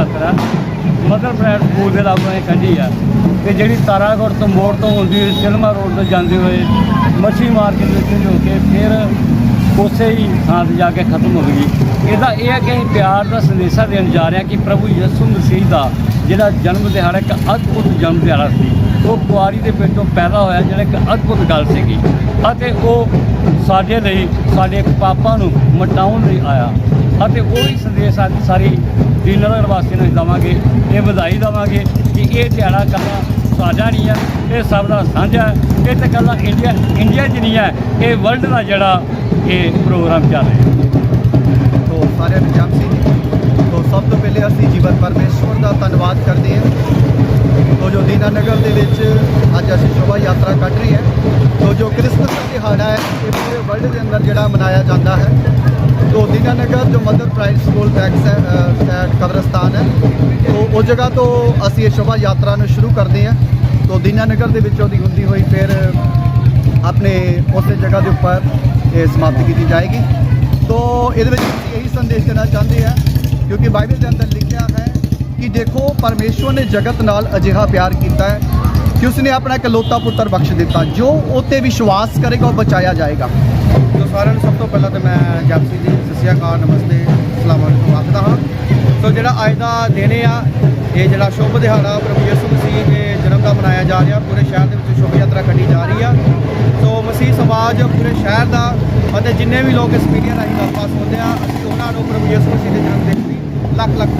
ਯਾਤਰਾ। Mother prior school ਦੇ ਲਾਗੋਂ ਇਹ ਕੱਢੀ ਆ ਤੇ ਜਿਹੜੀ ਤਾਰਾਗੜ ਤੋਂ ਮੋੜ ਤੋਂ ਹੁੰਦੀ ਹੋਈ ਸਿਲਮਾ ਰੋਡ ਤੋਂ ਜਾਂਦੇ ਹੋਏ ਮੱਛੀ ਮਾਰਕੀਟ ਵਿੱਚ ਹੋ ਕੇ ਫਿਰ ਉਸੇ ਹੀ ਥਾਂ ਤੇ ਜਾ ਕੇ ਖਤਮ ਹੋ ਗਈ। ਇਹਦਾ ਇਹ ਹੈ ਕਿ ਅਸੀਂ ਪਿਆਰ ਦਾ ਸੰਦੇਸ਼ਾ ਦੇਣ ਜਾ ਰਹੇ ਹਾਂ ਕਿ ਪ੍ਰਭੂ ਯਿਸੂ ਮਸੀਹ ਦਾ ਜਿਹੜਾ ਜਨਮ ਦਿਹਾੜਾ ਇੱਕ ਅਦਭੁਤ ਜਨਮ ਦਿਹਾੜਾ ਸੀ। ਉਹ ਕੁਆਰੀ ਦੇ ਪੇਟੋਂ ਪੈਦਾ ਹੋਇਆ, ਜਿਹੜਾ ਇੱਕ ਅਦਭੁਤ ਗੱਲ ਸੀਗੀ। ਅਤੇ ਉਹ ਸਾਡੇ ਲਈ, ਸਾਡੇ ਪਾਪਾਂ ਨੂੰ ਮਟਾਉਣ ਲਈ ਆਇਆ। ਅਤੇ ਉਹ ਹੀ ਸੰਦੇਸ਼ ਅੱਜ ਸਾਰੀ ਦੀਨਨਗਰ ਵਾਸੀਆਂ ਨੂੰ ਅਸੀਂ ਦੇਵਾਂਗੇ, ਇਹ ਵਧਾਈ ਦੇਵਾਂਗੇ ਕਿ ਇਹ ਦਿਹਾੜਾ ਕੱਲਾ ਸਾਡਾ ਨਹੀਂ ਹੈ, ਇਹ ਸਭ ਦਾ ਸਾਂਝਾ ਹੈ। ਇਹ ਤਾਂ ਕੱਲਾ ਇੰਡੀਆ ਇੰਡੀਆ 'ਚ ਨਹੀਂ ਹੈ, ਇਹ ਵਰਲਡ ਦਾ ਜਿਹੜਾ ਇਹ ਪ੍ਰੋਗਰਾਮ ਚੱਲ ਰਿਹਾ ਤੋ ਸਾਰਿਆਂ ਨੂੰ ਜਮ ਸੀ। ਤੋ ਸਭ ਤੋਂ ਪਹਿਲੇ ਅਸੀਂ ਜੀਵਨ ਪਰਮੇਸ਼ਵਰ ਦਾ ਧੰਨਵਾਦ ਕਰਦੇ ਹਾਂ। ਨਗਰ ਦੇ ਵਿੱਚ ਅੱਜ ਅਸੀਂ ਸ਼ੋਭਾ ਯਾਤਰਾ ਕੱਢ ਰਹੀ ਹੈ। ਸੋ ਜੋ ਕ੍ਰਿਸਮਸ ਦਾ ਦਿਹਾੜਾ ਹੈ, ਇਹ ਪੂਰੇ ਵਰਲਡ ਦੇ ਅੰਦਰ ਜਿਹੜਾ ਮਨਾਇਆ ਜਾਂਦਾ ਹੈ। ਤੋ ਦੀਨਾਨਗਰ ਜੋ Mother Pride school back side ਕਬਰਸਤਾਨ ਹੈ, ਤੋ ਉਸ ਜਗ੍ਹਾ ਤੋਂ ਅਸੀਂ ਇਹ ਸ਼ੋਭਾ ਯਾਤਰਾ ਨੂੰ ਸ਼ੁਰੂ ਕਰਦੇ ਹਾਂ। ਤੋ ਦੀਨਾਨਗਰ ਦੇ ਵਿੱਚੋਂ ਦੀ ਹੁੰਦੀ ਹੋਈ ਫਿਰ ਆਪਣੇ ਉਸੇ ਜਗ੍ਹਾ ਦੇ ਉੱਪਰ ਇਹ ਸਮਾਪਤੀ ਕੀਤੀ ਜਾਏਗੀ। ਤੋ ਇਹਦੇ ਵਿੱਚ ਅਸੀਂ ਇਹੀ ਸੰਦੇਸ਼ ਦੇਣਾ ਚਾਹੁੰਦੇ ਹਾਂ, ਕਿਉਂਕਿ ਬਾਈਬਲ ਦੇ ਅੰਦਰ ਕਿ ਦੇਖੋ, ਪਰਮੇਸ਼ਵਰ ਨੇ ਜਗਤ ਨਾਲ ਅਜਿਹਾ ਪਿਆਰ ਕੀਤਾ ਹੈ ਕਿ ਉਸਨੇ ਆਪਣਾ ਇਕਲੌਤਾ ਪੁੱਤਰ ਬਖਸ਼ ਦਿੱਤਾ। ਜੋ ਉਤੇ ਵਿਸ਼ਵਾਸ ਕਰੇਗਾ, ਉਹ ਬਚਾਇਆ ਜਾਏਗਾ। ਸੋ ਸਾਰਿਆਂ ਨੂੰ ਸਭ ਤੋਂ ਪਹਿਲਾਂ ਤਾਂ ਮੈਂ ਜਪਸੀ ਜੀ ਸਤਿ ਸ਼੍ਰੀ ਅਕਾਲ ਨਮਸਤੇ, ਸਲਾਮ ਅਲੈਕੁਮ, ਆਖਦਾ ਹਾਂ। ਸੋ ਜਿਹੜਾ ਅੱਜ ਦਾ ਦਿਨ ਆ, ਇਹ ਜਿਹੜਾ ਸ਼ੁਭ ਦਿਹਾੜਾ ਪ੍ਰਭੂ ਯਿਸੂ ਮਸੀਹ ਦੇ ਜਨਮ ਦਾ ਮਨਾਇਆ ਜਾ ਰਿਹਾ, ਪੂਰੇ ਸ਼ਹਿਰ ਦੇ ਵਿੱਚ ਸ਼ੁਭ ਯਾਤਰਾ ਕੱਢੀ ਜਾ ਰਹੀ ਆ। ਸੋ ਮਸੀਹ ਸਮਾਜ ਪੂਰੇ ਸ਼ਹਿਰ ਦਾ ਅਤੇ ਜਿੰਨੇ ਵੀ ਲੋਕ ਇਸ ਮੀਡੀਆ ਰਾਹੀਂ ਗੱਲਬਾਤ ਸੁਣਦੇ ਆ, ਅਸੀਂ ਉਹਨਾਂ ਨੂੰ ਪ੍ਰਭੂ ਯਿਸੂ ਮਸੀਹ ਦੇ ਜਨਮ ਦਿਨ ਦੀ ਲੱਖ ਲੱਖ